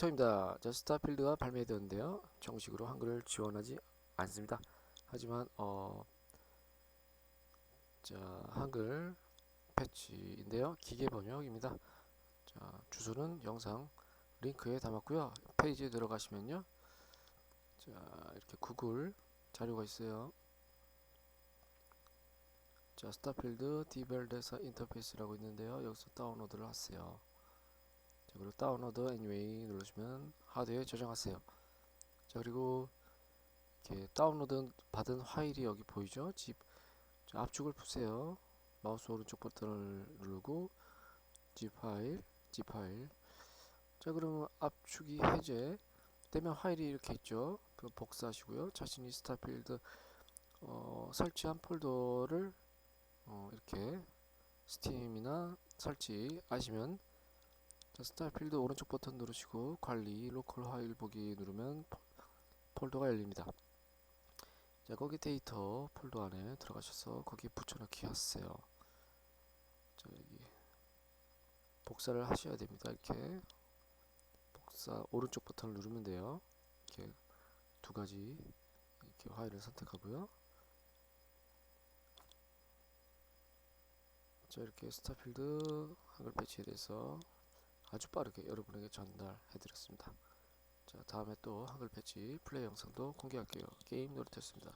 빅터입니다. 자, 스타필드가 발매되었는데요. 정식으로 한글을 지원하지 않습니다. 하지만 어, 자, 한글 패치인데요. 기계 번역입니다. 자, 주소는 영상 링크에 담았고요. 페이지에 들어가시면요. 자, 이렇게 구글 자료가 있어요. 자, 스타필드 디벨데사 인터페이스라고 있는데요. 여기서 다운로드를 하세요. 자, 그리고 다운로드 anyway 누르시면 하드에 저장하세요. 자, 그리고 이렇게 다운로드 받은 파일이 여기 보이죠? 집 자, 압축을 푸세요. 마우스 오른쪽 버튼을 누르고 zip 파일, zip 파일. 자, 그러면 압축이 해제 되면 파일이 이렇게 있죠. 그 복사하시고요. 자신이 스타필드 어, 설치한 폴더를 어, 이렇게 스팀이나 설치 아시면 자, 스타필드 오른쪽 버튼 누르시고 관리 로컬 파일 보기 누르면 폴- 폴더가 열립니다. 자 거기 데이터 폴더 안에 들어가셔서 거기 붙여넣기 하세요. 자 여기 복사를 하셔야 됩니다. 이렇게 복사 오른쪽 버튼을 누르면 돼요. 이렇게 두 가지 이렇게 파일을 선택하고요. 자 이렇게 스타필드 한글 패치에 대해서 아주 빠르게 여러분에게 전달해 드렸습니다. 자 다음에 또 한글 패치 플레이 영상도 공개할게요. 게임 노릇했습니다.